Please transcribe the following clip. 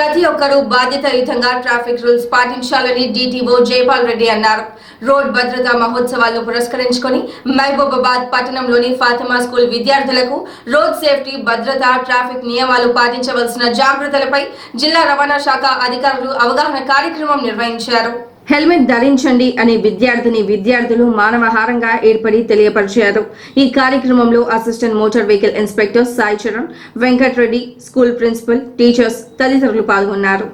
ప్రతి ఒక్కరూ బాధ్యతాయుతంగా ట్రాఫిక్ రూల్స్ పాటించాలని డీటీఓ జైపాల్ రెడ్డి అన్నారు. రోడ్ భద్రతా మహోత్సవాలను పురస్కరించుకొని మహబూబాబాద్ పట్టణంలోని ఫాతిమా స్కూల్ విద్యార్థులకు రోడ్ సేఫ్టీ భద్రత ట్రాఫిక్ నియమాలు పాటించవలసిన జాగ్రత్తలపై జిల్లా రవాణా శాఖ అధికారులు అవగాహన కార్యక్రమం నిర్వహించారు. హెల్మెట్ ధరించండి అని విద్యార్థిని విద్యార్థులు మానవహారంగా ఏర్పడి తెలియపరిచారు. ఈ కార్యక్రమంలో assistant motor vehicle inspector Sai Charan Venkatreddy school principal teachers తదితరులు పాల్గొన్నారు.